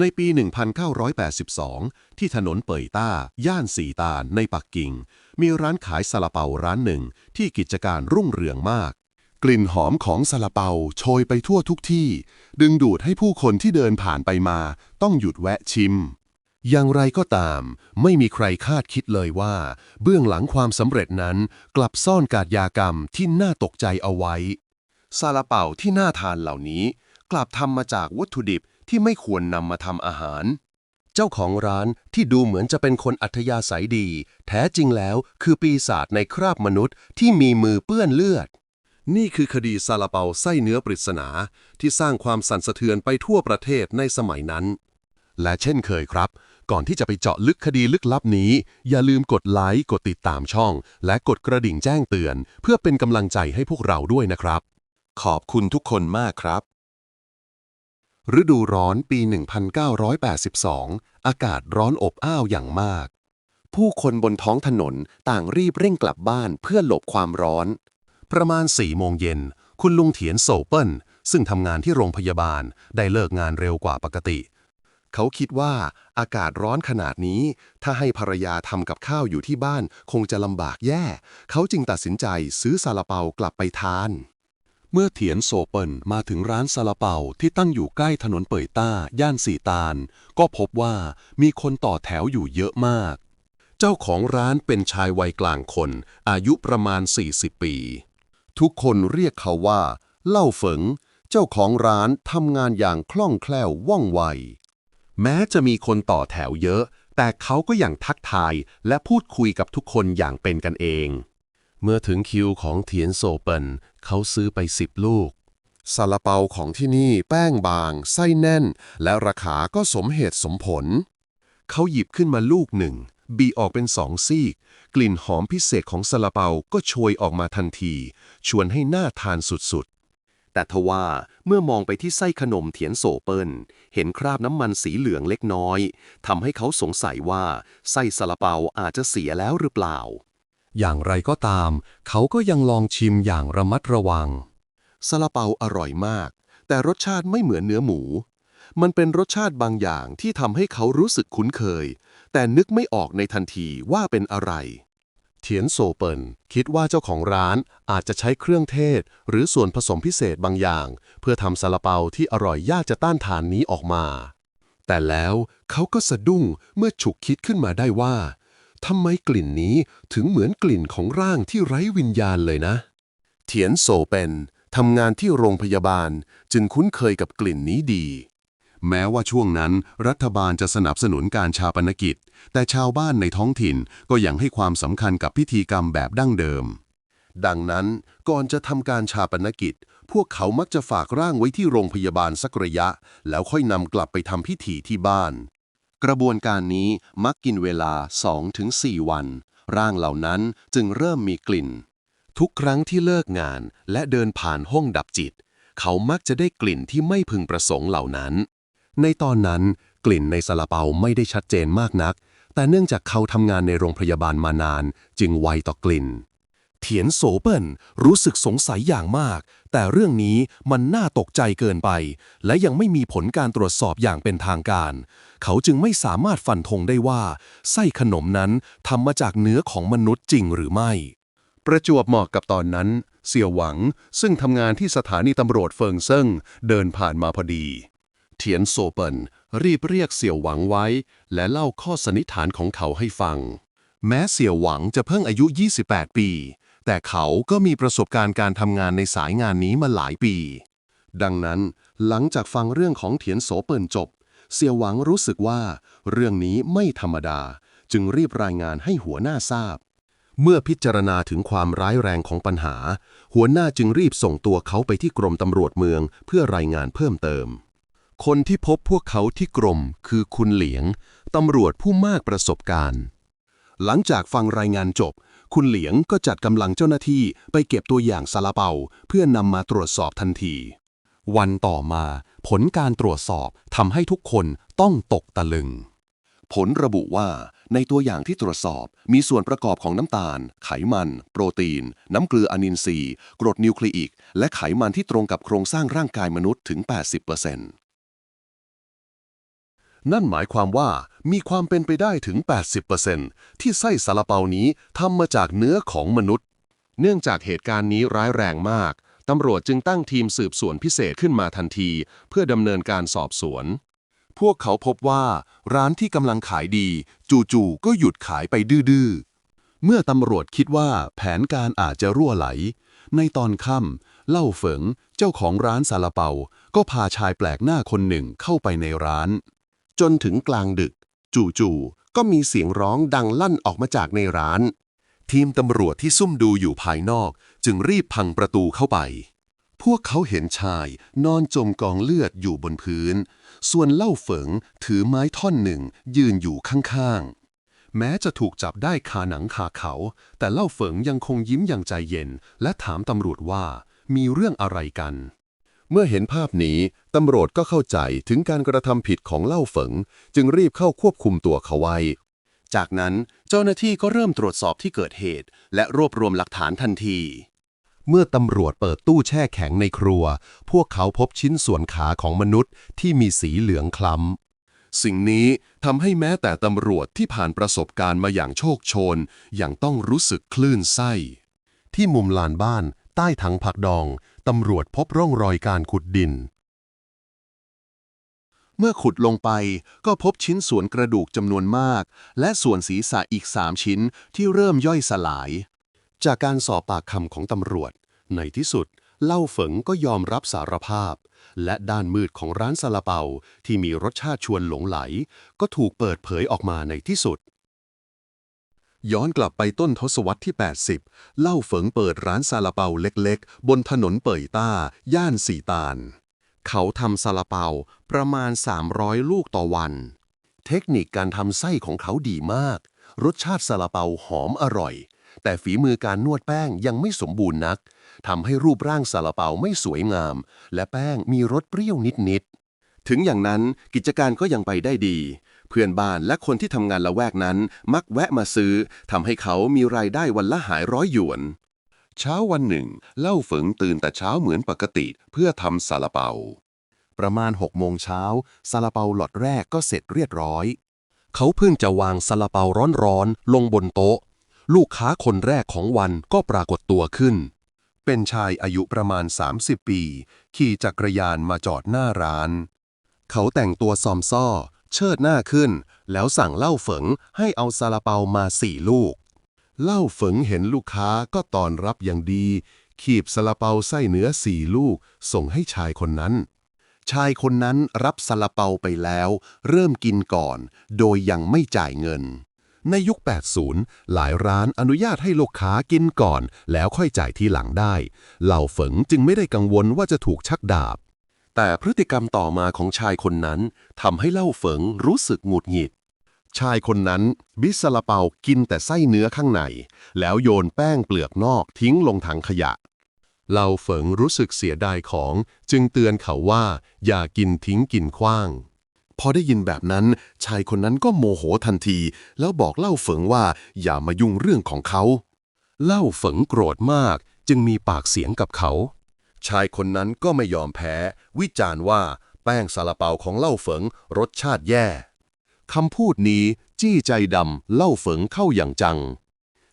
ในปี 1982 ที่ถนนเปยต้า ย่านสีตาในปักกิ่ง มีร้านขายซาลาเปาร้านหนึ่งที่กิจการรุ่งเรืองมาก กลิ่นหอมของซาลาเปาโชยไปทั่วทุกที่ ดึงดูดให้ผู้คนที่เดินผ่านไปมา ต้องหยุดแวะชิม อย่างไรก็ตาม ไม่มีใครคาดคิดเลยว่า เบื้องหลังความสำเร็จนั้น กลับซ่อนกาดยากรรมที่น่าตกใจเอาไว้ซาลาเปาที่น่าทานเหล่านี้ กลับทำมาจากวัตถุดิบ ที่ไม่ควรนำมาทำอาหาร เจ้าของร้านที่ดูเหมือนจะเป็นคนอัธยาศัยดี แท้จริงแล้วคือปีศาจในคราบมนุษย์ที่มีมือเปื้อนเลือด นี่คือคดีซาลาเปาไส้เนื้อปริศนา ที่สร้างความสั่นสะเทือนไปทั่วประเทศในสมัยนั้น และเช่นเคยครับ ก่อนที่จะไปเจาะลึกคดีลึกลับนี้ อย่าลืมกดไลค์กดติดตามช่อง และกดกระดิ่งแจ้งเตือน เพื่อเป็นกำลังใจให้พวกเราด้วยนะครับ ขอบคุณทุกคนมากครับ ฤดูร้อนปี 1982 อากาศร้อนอบอ้าวอย่างมาก ผู้คนบนท้องถนนต่างรีบเร่งกลับบ้านเพื่อหลบความร้อน ประมาณ4โมงเย็น คุณลุงเถียนโซเปิลซึ่งทำงานที่โรงพยาบาลได้เลิกงานเร็วกว่าปกติ เขาคิดว่าอากาศร้อนขนาดนี้ ถ้าให้ภรรยาทำกับข้าวอยู่ที่บ้านคงจะลำบากแย่ เขาจึงตัดสินใจซื้อซาลาเปากลับไปทาน เมื่อเถียนโซเปิลมาถึงร้านซาลาเปาที่ตั้งอยู่ใกล้ถนนเปยต้า ย่านสีตานก็พบว่ามีคนต่อแถวอยู่เยอะมาก เจ้าของร้านเป็นชายวัยกลางคน อายุประมาณ 40 ปี ทุกคนเรียกเขาว่า เล่าเฝงเจ้าของร้านทำงานอย่างคล่องแคล่วว่องไว แม้จะมีคนต่อแถวเยอะ แต่เขาก็ยังทักทายและพูดคุยกับทุกคนอย่างเป็นกันเอง เมื่อถึงคิวของเทียนโซเปิลเขาซื้อไปสิบลูกซาลาเปาของที่นี่แป้งบาง ไส้แน่น และราคาก็สมเหตุสมผล เขาหยิบขึ้นมาลูกหนึ่ง บีออกเป็นสองซีก กลิ่นหอมพิเศษของซาลาเปาก็โชยออกมาทันที ชวนให้น่าทานสุดๆ แต่ทว่าเมื่อมองไปที่ไส้ขนมเทียนโซเปิลเห็นคราบน้ำมันสีเหลืองเล็กน้อยทำให้เขาสงสัยว่าไส้ซาลาเปาอาจจะเสียแล้วหรือเปล่า อย่างไรก็ตาม เขาก็ยังลองชิมอย่างระมัดระวังซาลาเปาอร่อยมาก แต่รสชาติไม่เหมือนเนื้อหมู มันเป็นรสชาติบางอย่างที่ทำให้เขารู้สึกคุ้นเคย แต่นึกไม่ออกในทันทีว่าเป็นอะไร เทียนโซเปิลคิดว่าเจ้าของร้านอาจจะใช้เครื่องเทศ หรือส่วนผสมพิเศษบางอย่าง เพื่อทำซาลาเปาที่อร่อยยากจะต้านทานนี้ออกมา แต่แล้วเขาก็สะดุ้งเมื่อฉุกคิดขึ้นมาได้ว่า ทำไมกลิ่นนี้ถึงเหมือนกลิ่นของร่างที่ไร้วิญญาณเลยนะเทียนโซเป็นทำงานที่โรงพยาบาลจึงคุ้นเคยกับกลิ่นนี้ดี แม้ว่าช่วงนั้นรัฐบาลจะสนับสนุนการชาปนกิจ แต่ชาวบ้านในท้องถิ่นก็ยังให้ความสำคัญกับพิธีกรรมแบบดั้งเดิม ดังนั้นก่อนจะทำการชาปนกิจ พวกเขามักจะฝากร่างไว้ที่โรงพยาบาลสักระยะ แล้วค่อยนำกลับไปทำพิธีที่บ้าน กระบวนการนี้มักกินเวลา 2-4 วัน ร่างเหล่านั้นจึงเริ่มมีกลิ่น ทุกครั้งที่เลิกงานและเดินผ่านห้องดับจิต เขามักจะได้กลิ่นที่ไม่พึงประสงค์เหล่านั้น ในตอนนั้นกลิ่นในซาลาเปาไม่ได้ชัดเจนมากนัก แต่เนื่องจากเขาทำงานในโรงพยาบาลมานาน จึงไวต่อกลิ่น เถียนโสเปิลรู้สึกสงสัยอย่างมาก แต่เรื่องนี้มันน่าตกใจเกินไป และยังไม่มีผลการตรวจสอบอย่างเป็นทางการ เขาจึงไม่สามารถฟันธงได้ว่า ไส้ขนมนั้นทำมาจากเนื้อของมนุษย์จริงหรือไม่ ประจวบเหมาะกับตอนนั้น เสี่ยวหวังซึ่งทำงานที่สถานีตำรวจเฟิงเซิงเดินผ่านมาพอดีเทียนโซเปิลรีบเรียกเสี่ยวหวังไว้ และเล่าข้อสันนิษฐานของเขาให้ฟังแม้เสี่ยวหวังจะเพิ่งอายุ 28 ปี แต่เขาก็มีประสบการณ์การทำงานในสายงานนี้มาหลายปี ดังนั้นหลังจากฟังเรื่องของเถียนโสเปิลจบ เสี่ยวหวังรู้สึกว่า เรื่องนี้ไม่ธรรมดา จึงรีบรายงานให้หัวหน้าทราบ เมื่อพิจารณาถึงความร้ายแรงของปัญหา หัวหน้าจึงรีบส่งตัวเขาไปที่กรมตำรวจเมืองเพื่อรายงานเพิ่มเติม คนที่พบพวกเขาที่กรมคือคุณเหลียงตำรวจผู้มากประสบการณ์หลังจากฟังรายงานจบ คุณเหลียงก็จัดกำลังเจ้าหน้าที่ไปเก็บตัวอย่างซาลาเปาเพื่อนำมาตรวจสอบทันที วันต่อมาผลการตรวจสอบทำให้ทุกคนต้องตกตะลึง ผลระบุว่าในตัวอย่างที่ตรวจสอบมีส่วนประกอบของน้ำตาล ไขมัน โปรตีน น้ำเกลืออนินทรีย์กรดนิวคลีอิก และไขมันที่ตรงกับโครงสร้างร่างกายมนุษย์ถึง 80% นั่นหมายความว่ามีความเป็นไปได้ถึง 80%ที่ไส้ซาลาเปานี้ทำมาจากเนื้อของมนุษย์ เนื่องจากเหตุการณ์นี้ร้ายแรงมาก ตำรวจจึงตั้งทีมสืบสวนพิเศษขึ้นมาทันที เพื่อดำเนินการสอบสวน พวกเขาพบว่าร้านที่กำลังขายดี จู่ๆก็หยุดขายไปดื้อเมื่อตำรวจคิดว่าแผนการอาจจะรั่วไหล ในตอนค่ำเล่าเฝงเจ้าของร้านซาลาเปา ก็พาชายแปลกหน้าคนหนึ่งเข้าไปในร้าน จนถึงกลางดึก จู่ๆก็มีเสียงร้องดังลั่นออกมาจากในร้าน ทีมตำรวจที่ซุ่มดูอยู่ภายนอกจึงรีบพังประตูเข้าไป พวกเขาเห็นชายนอนจมกองเลือดอยู่บนพื้น ส่วนเล่าเฝงถือไม้ท่อนหนึ่งยืนอยู่ข้างๆแม้จะถูกจับได้คาหนังคาเขา แต่เล่าเฝงยังคงยิ้มอย่างใจเย็น และถามตำรวจว่ามีเรื่องอะไรกัน เมื่อเห็นภาพนี้ ตำรวจก็เข้าใจถึงการกระทำผิดของเล่าเฝง จึงรีบเข้าควบคุมตัวเขาไว้ จากนั้นเจ้าหน้าที่ก็เริ่มตรวจสอบที่เกิดเหตุ และรวบรวมหลักฐานทันที เมื่อตำรวจเปิดตู้แช่แข็งในครัว พวกเขาพบชิ้นส่วนขาของมนุษย์ที่มีสีเหลืองคล้ำสิ่งนี้ทำให้แม้แต่ตำรวจที่ผ่านประสบการณ์มาอย่างโชคโชน ยังต้องรู้สึกคลื่นไส้ ที่มุมลานบ้าน ใต้ถังผักดอง ตำรวจพบร่องรอยการขุดดิน เมื่อขุดลงไปก็พบชิ้นส่วนกระดูกจำนวนมาก และส่วนศีรษะอีกสามชิ้นที่เริ่มย่อยสลาย จากการสอบปากคำของตำรวจ ในที่สุด เล่าเฝงก็ยอมรับสารภาพ และด้านมืดของร้านซาลาเปาที่มีรสชาติชวนหลงไหล ก็ถูกเปิดเผยออกมาในที่สุด ย้อนกลับไปต้นทศวรรษที่ 80 เล่าเฝงเปิดร้านซาลาเปาเล็กๆ บนถนนเป่ยต้า ย่านสีตานเขาทำซาลาเปาประมาณ 300 ลูกต่อวัน เทคนิคการทำไส้ของเขาดีมาก รสชาติซาลาเปาหอมอร่อย แต่ฝีมือการนวดแป้งยังไม่สมบูรณ์นักทำให้รูปร่างซาลาเปาไม่สวยงาม และแป้งมีรสเปรี้ยวนิดๆถึงอย่างนั้นกิจการก็ยังไปได้ดี พื่อนบ้านและคนที่ทำงานละแวกนั้น มักแวะมาซื้อทำให้เขามีรายได้วันละหายร้อยหยวน เช้าวันหนึ่ง เล่าเฝงตื่นแต่เช้าเหมือนปกติเพื่อทำซาลาเปา ประมาณ6โมงเช้าซาลาเปาหลอดแรกก็เสร็จเรียบร้อย เขาเพิ่งจะวางซาลาเปาร้อนๆลงบนโต๊ะ ลูกค้าคนแรกของวันก็ปรากฏตัวขึ้น เป็นชายอายุประมาณ 30 ปี ขี่จักรยานมาจอดหน้าร้าน เขาแต่งตัวซอมซ่อ เชิดหน้าขึ้น แล้วสั่งเหล้าเฝงให้เอาซาลาเปามาสี่ลูกเหล้าเฝงเห็นลูกค้าก็ตอนรับอย่างดี ขีบซาลาเปาไส้เนื้อสี่ลูก ส่งให้ชายคนนั้น ชายคนนั้นรับซาลาเปาไปแล้ว เริ่มกินก่อน โดยยังไม่จ่ายเงิน ในยุค 80 หลายร้านอนุญาตให้ลูกค้ากินก่อน แล้วค่อยจ่ายทีหลังได้ เหล่าเฝงจึงไม่ได้กังวลว่าจะถูกชักดาบ แต่พฤติกรรมต่อมาของชายคนนั้นทำให้เล่าเฝงรู้สึกหงุดหงิด ชายคนนั้นบิสลาเปากินแต่ไส้เนื้อข้างใน แล้วโยนแป้งเปลือกนอกทิ้งลงถังขยะเล่าเฝงรู้สึกเสียดายของ จึงเตือนเขาว่า อย่ากินทิ้งกินขว้าง พอได้ยินแบบนั้น ชายคนนั้นก็โมโหทันที แล้วบอกเล่าเฝงว่าอย่ามายุ่งเรื่องของเขา เล่าเฝงโกรธมากจึงมีปากเสียงกับเขา ชายคนนั้นก็ไม่ยอมแพ้ วิจารณ์ว่าแป้งซาลาเปาของเล่าเฝงรสชาติแย่คำพูดนี้จี้ใจดำเล่าเฝงเข้าอย่างจัง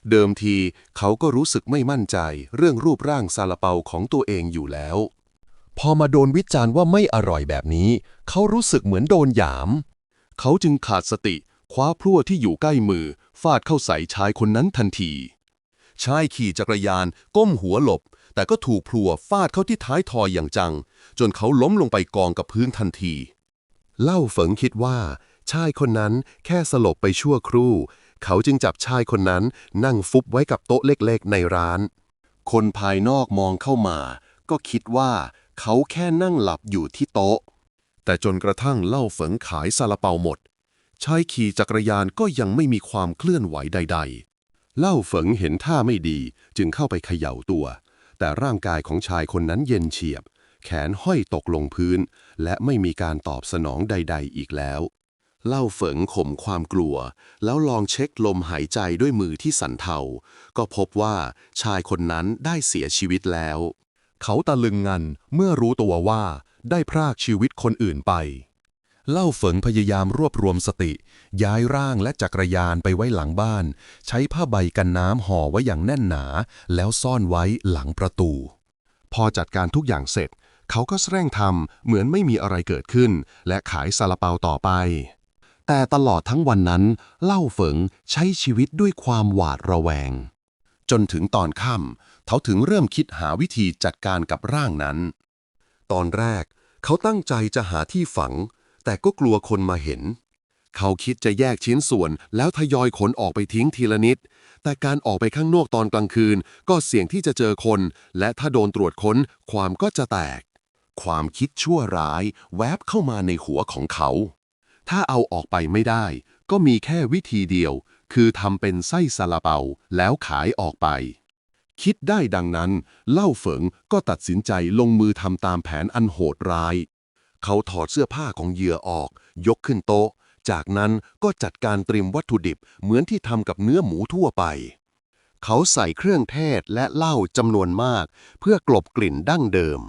เดิมทีเขาก็รู้สึกไม่มั่นใจเรื่องรูปร่างซาลาเปาของตัวเองอยู่แล้ว พอมาโดนวิจารณ์ว่าไม่อร่อยแบบนี้ เขารู้สึกเหมือนโดนหยาม เขาจึงขาดสติคว้าพลั่วที่อยู่ใกล้มือ ฟาดเข้าใส่ชายคนนั้นทันที ชายขี่จักรยานก้มหัวหลบ แต่ก็ถูกพลัวฟาดเข้าที่ท้ายทอยอย่างจัง จนเขาล้มลงไปกองกับพื้นทันที เล่าเฝงคิดว่า ชายคนนั้นแค่สลบไปชั่วครู่ เขาจึงจับชายคนนั้นนั่งฟุบไว้กับโต๊ะเล็กๆ ในร้าน คนภายนอกมองเข้ามา ก็คิดว่าเขาแค่นั่งหลับอยู่ที่โต๊ะ แต่จนกระทั่งเล่าเฝงขายซาลาเปาหมดชายขี่จักรยานก็ยังไม่มีความเคลื่อนไหวใด ๆ เล่าเฝงเห็นท่าไม่ดีจึงเข้าไปเขย่าตัว แต่ร่างกายของชายคนนั้นเย็นเฉียบ แขนห้อยตกลงพื้น และไม่มีการตอบสนองใด ๆ อีกแล้ว เล่าเฝงข่มความกลัว แล้วลองเช็คลมหายใจด้วยมือที่สันเทา ก็พบว่าชายคนนั้นได้เสียชีวิตแล้ว เขาตะลึงงันเมื่อรู้ตัวว่าได้พรากชีวิตคนอื่นไป เล่าเฝิงพยายามรวบรวมสติ ย้ายร่างและจักรยานไปไว้หลังบ้าน ใช้ผ้าใบกันน้ำห่อไว้อย่างแน่นหนา แล้วซ่อนไว้หลังประตู พอจัดการทุกอย่างเสร็จ เขาก็แสร่งทำเหมือนไม่มีอะไรเกิดขึ้น และขายซาลาเปาต่อไป แต่ตลอดทั้งวันนั้น เล่าเฝิงใช้ชีวิตด้วยความหวาดระแวง จนถึงตอนค่ำเขาถึงเริ่มคิดหาวิธีจัดการกับร่างนั้น ตอนแรก เขาตั้งใจจะหาที่ฝัง แต่ก็กลัวคนมาเห็น เขาคิดจะแยกชิ้นส่วนแล้วทยอยขนออกไปทิ้งทีละนิด แต่การออกไปข้างนอกตอนกลางคืน ก็เสี่ยงที่จะเจอคน และถ้าโดนตรวจค้นความก็จะแตก ความคิดชั่วร้ายแวบเข้ามาในหัวของเขา ถ้าเอาออกไปไม่ได้ ก็มีแค่วิธีเดียว คือทำเป็นไส้ซาลาเปาแล้วขายออกไปคิดได้ดังนั้น เล่าเฝงก็ตัดสินใจลงมือทำตามแผนอันโหดร้าย เขาถอดเสื้อผ้าของเหยื่อออก ยกขึ้นโต๊ะ จากนั้นก็จัดการเตรียมวัตถุดิบเหมือนที่ทำกับเนื้อหมูทั่วไป เขาใส่เครื่องเทศและเหล้าจำนวนมาก เพื่อกลบกลิ่นดั้งเดิม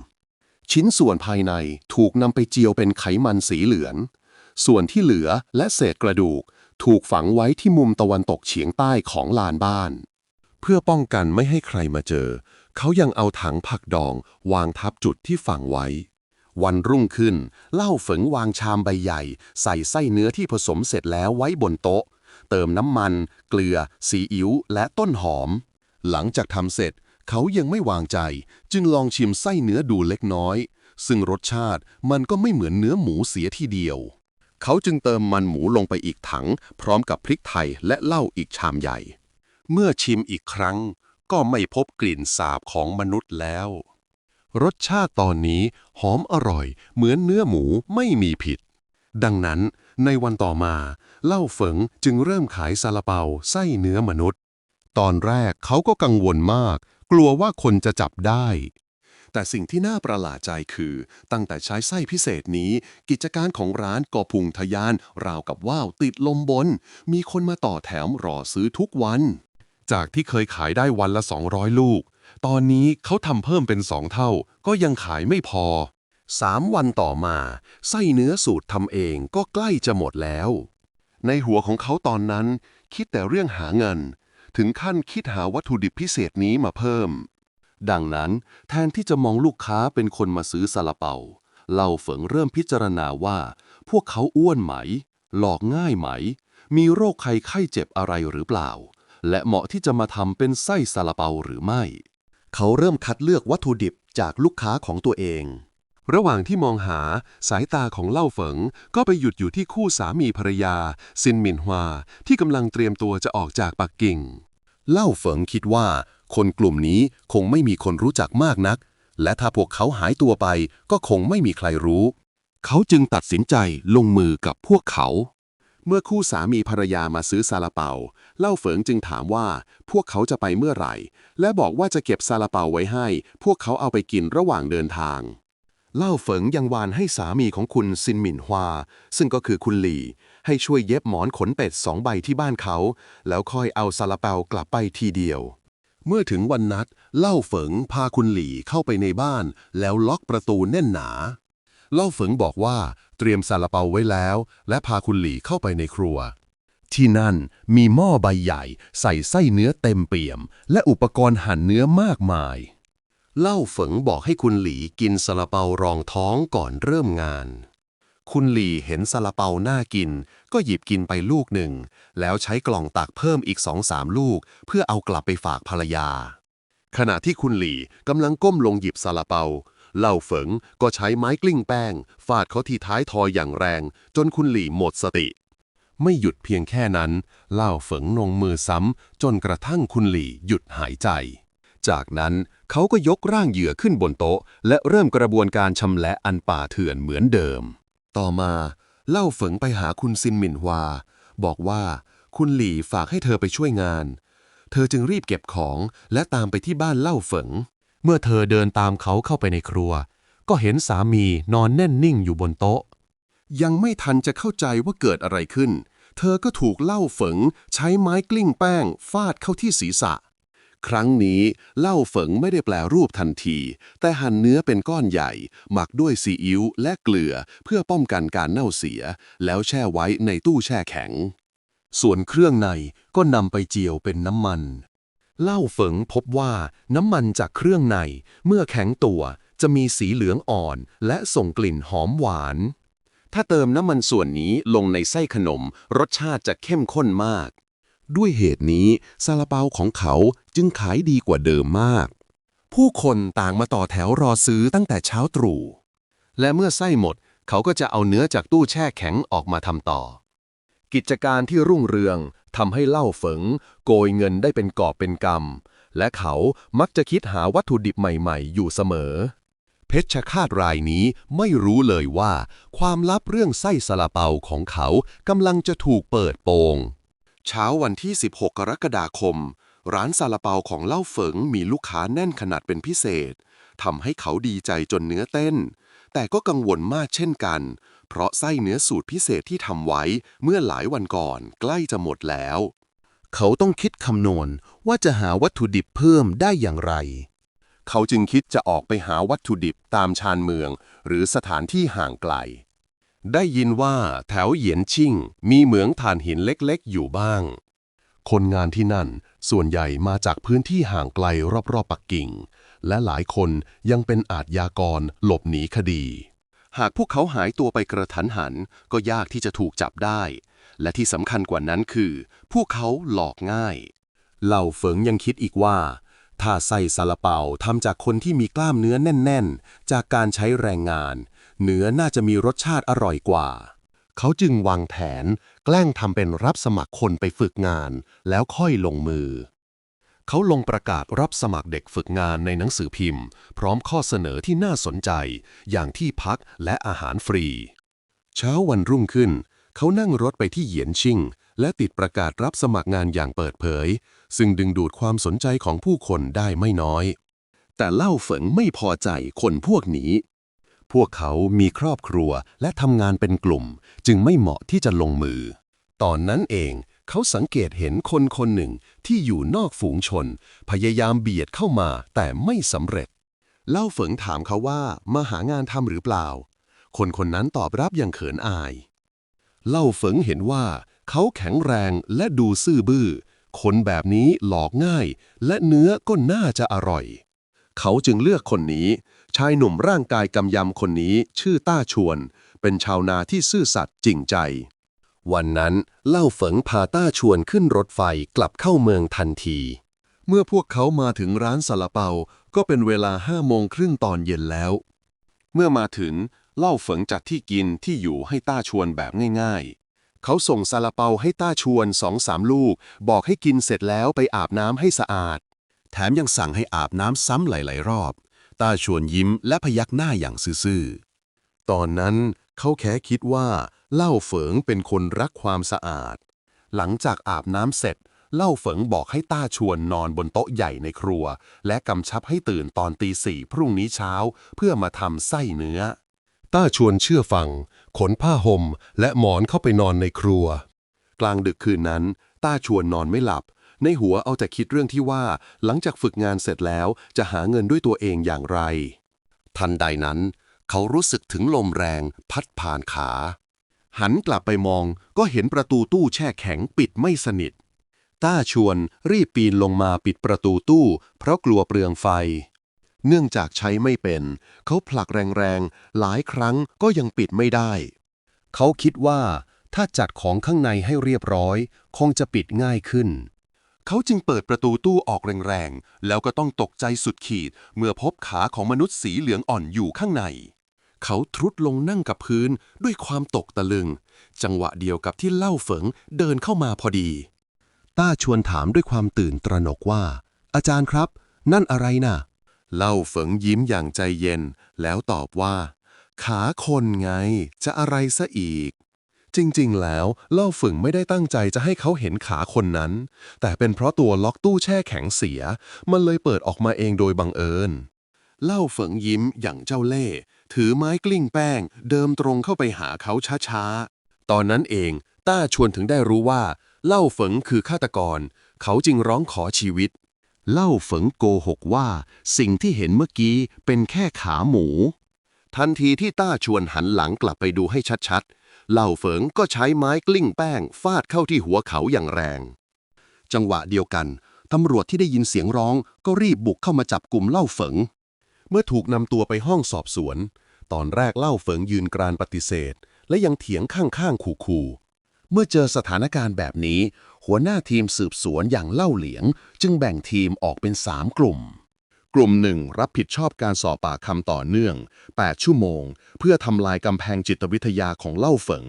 ชิ้นส่วนภายในถูกนำไปเจียวเป็นไขมันสีเหลือง ส่วนที่เหลือและเศษกระดูกถูกฝังไว้ที่มุมตะวันตกเฉียงใต้ของลานบ้าน เพื่อป้องกันไม่ให้ใครมาเจอ เขายังเอาถังผักดองวางทับจุดที่ฝังไว้ วันรุ่งขึ้นเหล้าเฝงวางชามใบใหญ่ ใส่ไส้เนื้อที่ผสมเสร็จแล้วไว้บนโต๊ะ เติมน้ำมัน เกลือ ซีอิ๊วและต้นหอม หลังจากทำเสร็จ เขายังไม่วางใจ จึงลองชิมไส้เนื้อดูเล็กน้อย ซึ่งรสชาติมันก็ไม่เหมือนเนื้อหมูเสียทีเดียว เขาจึงเติมมันหมูลงไปอีกถัง พร้อมกับพริกไทยและเหล้าอีกชามใหญ่ เมื่อชิมอีกครั้ง ก็ไม่พบกลิ่นสาบของมนุษย์แล้ว รสชาติตอนนี้หอมอร่อย เหมือนเนื้อหมูไม่มีผิด ดังนั้นในวันต่อมา เล่าเฝงจึงเริ่มขายซาลาเปาไส้เนื้อมนุษย์ ตอนแรกเขาก็กังวลมาก กลัวว่าคนจะจับได้ แต่สิ่งที่น่าประหลาดใจคือ ตั้งแต่ใช้ไส้พิเศษนี้ กิจการของร้านก็พุ่งทะยาน ราวกับว่าวติดลมบน มีคนมาต่อแถวรอซื้อทุกวัน จากที่เคยขายได้วันละ 200 ลูก ตอนนี้เขาทำเพิ่มเป็นสองเท่า ก็ยังขายไม่พอสามวันต่อมา ไส้เนื้อสูตรทำเองก็ใกล้จะหมดแล้ว ในหัวของเขาตอนนั้น คิดแต่เรื่องหาเงิน ถึงขั้นคิดหาวัตถุดิบพิเศษนี้มาเพิ่ม ดังนั้นแทนที่จะมองลูกค้าเป็นคนมาซื้อซาลาเปาเล่าเฝงเริ่มพิจารณาว่า พวกเขาอ้วนไหม หลอกง่ายไหม มีโรคภัยไข้เจ็บอะไรหรือเปล่า และเหมาะที่จะมาทำเป็นไส้ซาลาเปาหรือไม่ เขาเริ่มคัดเลือกวัตถุดิบจากลูกค้าของตัวเอง ระหว่างที่มองหาสายตาของเล่าเฝงก็ไปหยุดอยู่ที่คู่สามีภรรยา ซินหมินฮวา ที่กำลังเตรียมตัวจะออกจากปักกิ่ง เล่าเฝงคิดว่า คนกลุ่มนี้คงไม่มีคนรู้จักมากนัก และถ้าพวกเขาหายตัวไปก็คงไม่มีใครรู้ เขาจึงตัดสินใจลงมือกับพวกเขา เมื่อคู่สามีภรรยามาซื้อซาลาเปา เล่าเฟิงจึงถามว่า พวกเขาจะไปเมื่อไหร่ และบอกว่าจะเก็บซาลาเปาไว้ให้ พวกเขาเอาไปกินระหว่างเดินทาง เล่าเฟิงยังวานให้สามีของคุณซินหมินฮวา ซึ่งก็คือคุณหลี่ ให้ช่วยเย็บหมอนขนเป็ดสองใบที่บ้านเขา แล้วค่อยเอาซาลาเปากลับไปทีเดียว เมื่อถึงวันนัด เล่าเฝงพาคุณหลี่เข้าไปในบ้าน แล้วล็อกประตูแน่นหนา เล่าเฝงบอกว่า ตรียมซาลาเปาไว้แล้ว และพาคุณหลี่เข้าไปในครัว ที่นั่นมีหม้อใบใหญ่ ใส่ไส้เนื้อเต็มเปี่ยม และอุปกรณ์หั่นเนื้อมากมาย เล่าเฝงบอกให้คุณหลีกินซาลาเปารองท้องก่อนเริ่มงาน คุณหลีเห็นซาลาเปาน่ากิน ก็หยิบกินไปลูกหนึ่ง แล้วใช้กล่องตักเพิ่มอีกสองสามลูก เพื่อเอากลับไปฝากภรรยาขณะที่คุณหลีกำลังก้มลงหยิบซาลาเปา เล่าเฝงก็ใช้ไม้กลิ้งแป้ง ฟาดเขาที่ท้ายทอยอย่างแรง จนคุณหลี่หมดสติ ไม่หยุดเพียงแค่นั้น เล่าเฝงลงมือซ้ำ จนกระทั่งคุณหลี่หยุดหายใจ จากนั้นเขาก็ยกร่างเหยื่อขึ้นบนโต๊ะ และเริ่มกระบวนการชำแหละอันป่าเถื่อนเหมือนเดิม ต่อมาเล่าเฝงไปหาคุณซินหมินฮวา บอกว่าคุณหลี่ฝากให้เธอไปช่วยงาน เธอจึงรีบเก็บของและตามไปที่บ้านเล่าเฝง เมื่อเธอเดินตามเขาเข้าไปในครัว ก็เห็นสามีนอนแน่นนิ่งอยู่บนโต๊ะ ยังไม่ทันจะเข้าใจว่าเกิดอะไรขึ้น เธอก็ถูกเล่าเฝงใช้ไม้กลิ้งแป้ง ฟาดเข้าที่ศีรษะ ครั้งนี้เหล้าเฝงไม่ได้แปลรูปทันที แต่หั่นเนื้อเป็นก้อนใหญ่ หมักด้วยซีอิ๊วและเกลือเพื่อป้องกันการเน่าเสีย แล้วแช่ไว้ในตู้แช่แข็ง ส่วนเครื่องในก็นำไปเจียวเป็นน้ำมัน เล่าเฝงพบว่าน้ำมันจากเครื่องใน เมื่อแข็งตัวจะมีสีเหลืองอ่อนและส่งกลิ่นหอมหวาน ถ้าเติมน้ำมันส่วนนี้ลงในไส้ขนม รสชาติจะเข้มข้นมาก ด้วยเหตุนี้ซาลาเปาของเขาจึงขายดีกว่าเดิมมาก ผู้คนต่างมาต่อแถวรอซื้อตั้งแต่เช้าตรู่และเมื่อไส้หมดเขาก็จะเอาเนื้อจากตู้แช่แข็งออกมาทำต่อ กิจการที่รุ่งเรืองทำให้เล้าฝงโกยเงินได้เป็นกอบเป็นกำและเขามักจะคิดหาวัตถุดิบใหม่ๆ อยู่เสมอ เพชรคาตรายนี้ไม่รู้เลยว่า ความลับเรื่องไส้สลาเปาของเขากำลังจะถูกเปิดโปง เช้าวันที่ 16 กรกฎาคม ร้านซาลาเปาของเล่าเฝงมีลูกค้าแน่นขนาดเป็นพิเศษทำให้เขาดีใจจนเนื้อเต้น แต่ก็กังวลมากเช่นกัน เพราะไส้เนื้อสูตรพิเศษที่ทำไว้เมื่อหลายวันก่อนใกล้จะหมดแล้ว เขาต้องคิดคำนวณว่าจะหาวัตถุดิบเพิ่มได้อย่างไร เขาจึงคิดจะออกไปหาวัตถุดิบตามชานเมือง หรือสถานที่ห่างไกล ได้ยินว่าแถวเหยียนชิ่ง มีเหมืองถ่านหินเล็กๆ อยู่บ้าง คนงานที่นั่นส่วนใหญ่มาจากพื้นที่ห่างไกลรอบๆปักกิ่ง และหลายคนยังเป็นอาทยากรหลบหนีคดี หากพวกเขาหายตัวไปกระทันหัน ก็ยากที่จะถูกจับได้ และที่สำคัญกว่านั้นคือ พวกเขาหลอกง่าย เหล่าเฝงยังคิดอีกว่า ถ้าไส้ซาลาเปาทำจากคนที่มีกล้ามเนื้อแน่น ๆ จากการใช้แรงงาน เนื้อน่าจะมีรสชาติอร่อยกว่า เขาจึงวางแผน แกล้งทำเป็นรับสมัครคนไปฝึกงาน แล้วค่อยลงมือ เขาลงประกาศรับสมัครเด็กฝึกงานในหนังสือพิมพ์ พร้อมข้อเสนอที่น่าสนใจ อย่างที่พักและอาหารฟรี เช้าวันรุ่งขึ้น เขานั่งรถไปที่เหยียนชิง และติดประกาศรับสมัครงานอย่างเปิดเผย ซึ่งดึงดูดความสนใจของผู้คนได้ไม่น้อย แต่เล่าเฝงไม่พอใจคนพวกนี้ พวกเขามีครอบครัวและทำงานเป็นกลุ่ม จึงไม่เหมาะที่จะลงมือ ตอนนั้นเอง เขาสังเกตเห็นคนคนหนึ่งที่อยู่นอกฝูงชน พยายามเบียดเข้ามาแต่ไม่สำเร็จ เล่าเฝงถามเขาว่ามาหางานทำหรือเปล่า คนคนนั้นตอบรับอย่างเขินอาย เล่าเฝงเห็นว่าเขาแข็งแรงและดูซื่อบื้อ คนแบบนี้หลอกง่าย และเนื้อก็น่าจะอร่อย เขาจึงเลือกคนนี้ ชายหนุ่มร่างกายกำยำคนนี้ชื่อต้าชวน เป็นชาวนาที่ซื่อสัตย์จริงใจ วันนั้นเล่าเฝงพาต้าชวนขึ้นรถไฟกลับเข้าเมืองทันที เมื่อพวกเขามาถึงร้านซาลาเปา ก็เป็นเวลาห้าโมงครึ่งตอนเย็นแล้ว เมื่อมาถึงเล่าเฝงจัดที่กินที่อยู่ให้ต้าชวนแบบง่ายๆ เขาส่งซาลาเปาให้ต้าชวนสองสามลูก บอกให้กินเสร็จแล้วไปอาบน้ำให้สะอาด แถมยังสั่งให้อาบน้ำซ้ำหลายๆ รอบ ต้าชวนยิ้มและพยักหน้าอย่างซื่อๆ ตอนนั้นเขาแค่คิดว่า เล่าเฝงเป็นคนรักความสะอาด หลังจากอาบน้ำเสร็จ เล่าเฝงบอกให้ต้าชวนนอนบนโต๊ะใหญ่ในครัว และกำชับให้ตื่นตอนตีสี่พรุ่งนี้เช้าเพื่อมาทำไส้เนื้อ ต้าชวนเชื่อฟัง ขนผ้าห่มและหมอนเข้าไปนอนในครัว กลางดึกคืนนั้น ต้าชวนนอนไม่หลับ ในหัวเอาแต่คิดเรื่องที่ว่า หลังจากฝึกงานเสร็จแล้วจะหาเงินด้วยตัวเองอย่างไร ทันใดนั้น เขารู้สึกถึงลมแรงพัดผ่านขา หันกลับไปมองก็เห็นประตูตู้แช่แข็งปิดไม่สนิท ต้าชวนรีบปีนลงมาปิดประตูตู้ เพราะกลัวเปลืองไฟ เนื่องจากใช้ไม่เป็น เขาผลักแรงๆ หลายครั้งก็ยังปิดไม่ได้ เขาคิดว่าถ้าจัดของข้างในให้เรียบร้อย คงจะปิดง่ายขึ้น เขาจึงเปิดประตูตู้ออกแรงๆ แล้วก็ต้องตกใจสุดขีด เมื่อพบขาของมนุษย์สีเหลืองอ่อนอยู่ข้างใน เขาทรุดลงนั่งกับพื้นด้วยความตกตะลึง จังหวะเดียวกับที่เล่าเฝงเดินเข้ามาพอดี ต้าชวนถามด้วยความตื่นตระหนกว่า อาจารย์ครับ นั่นอะไรน่ะ เล่าเฝงยิ้มอย่างใจเย็น แล้วตอบว่า ขาคนไง จะอะไรซะอีก จริงๆ แล้วเล่าฝึงไม่ได้ตั้งใจจะให้เขาเห็นขาคนนั้น แต่เป็นเพราะตัวล็อกตู้แช่แข็งเสีย มันเลยเปิดออกมาเองโดยบังเอิญเล่าเฝงยิ้มอย่างเจ้าเล่ห์ ถือไม้กลิ้งแป้ง เดิมตรงเข้าไปหาเขาช้าๆ ตอนนั้นเองต้าชวนถึงได้รู้ว่า เล่าเฝงคือฆาตกร เขาจึงร้องขอชีวิต เล่าเฝงโกหกว่า สิ่งที่เห็นเมื่อกี้เป็นแค่ขาหมู ทันทีที่ต้าชวนหันหลังกลับไปดูให้ชัดๆ เล่าเฝงก็ใช้ไม้กลิ้งแป้ง ฟาดเข้าที่หัวเขาอย่างแรง จังหวะเดียวกันตำรวจที่ได้ยินเสียงร้องก็รีบบุกเข้ามาจับกลุ่มเล่าเฝงเมื่อถูกนำตัวไปห้องสอบสวน ตอนแรกเล่าเฝงยืนกรานปฏิเสธ และยังเถียงข้างๆขู่ๆเมื่อเจอสถานการณ์แบบนี้ หัวหน้าทีมสืบสวนอย่างเล่าเหลียง จึงแบ่งทีมออกเป็นสามกลุ่ม กลุ่มหนึ่งรับผิดชอบการสอบปากคำต่อเนื่อง 8 ชั่วโมง เพื่อทำลายกำแพงจิตวิทยาของเล่าเฝง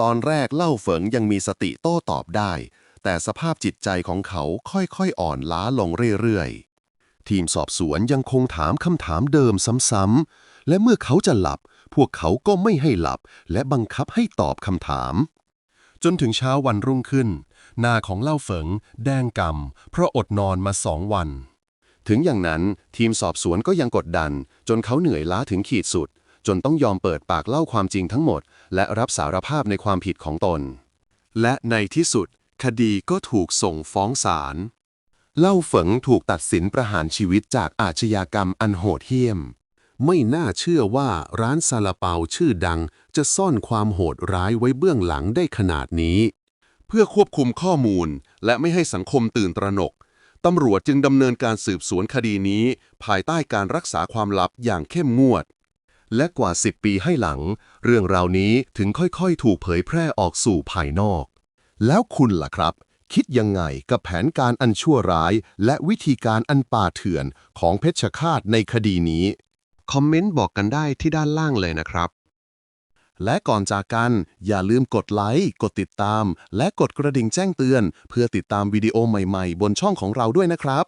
ตอนแรกเล่าเฝงยังมีสติโต้ตอบได้ แต่สภาพจิตใจของเขาค่อยๆอ่อนล้าลงเรื่อยๆ ทีมสอบสวนยังคงถามคำถามเดิมซ้ำๆ และเมื่อเขาจะหลับ พวกเขาก็ไม่ให้หลับ และบังคับให้ตอบคำถาม จนถึงเช้าวันรุ่งขึ้น หน้าของเล่าเฝงแดงกำเพราะอดนอนมาสองวัน ถึงอย่างนั้นทีมสอบสวนก็ยังกดดัน จนเขาเหนื่อยล้าถึงขีดสุด จนต้องยอมเปิดปากเล่าความจริงทั้งหมด และรับสารภาพในความผิดของตน และในที่สุด คดีก็ถูกส่งฟ้องศาลเล่าเฝงถูกตัดสินประหารชีวิตจากอาชญากรรมอันโหดเหี้ยม ไม่น่าเชื่อว่าร้านซาลาเปาชื่อดัง จะซ่อนความโหดร้ายไว้เบื้องหลังได้ขนาดนี้ เพื่อควบคุมข้อมูล และไม่ให้สังคมตื่นตระหนกตำรวจจึงดำเนินการสืบสวนคดีนี้ ภายใต้การรักษาความลับอย่างเข้มงวด และกว่า 10 ปีให้หลัง เรื่องราวนี้ถึงค่อยๆ ถูกเผยแพร่ออกสู่ภายนอก แล้วคุณล่ะครับ คิดยังไงกับแผนการอันชั่วร้าย และวิธีการอันป่าเถื่อนของเพชฌฆาตในคดีนี้ คอมเมนต์บอกกันได้ที่ด้านล่างเลยนะครับ และก่อนจากกัน อย่าลืมกดไลค์กดติดตาม และกดกระดิ่งแจ้งเตือน เพื่อติดตามวิดีโอใหม่ๆ บนช่องของเราด้วยนะครับ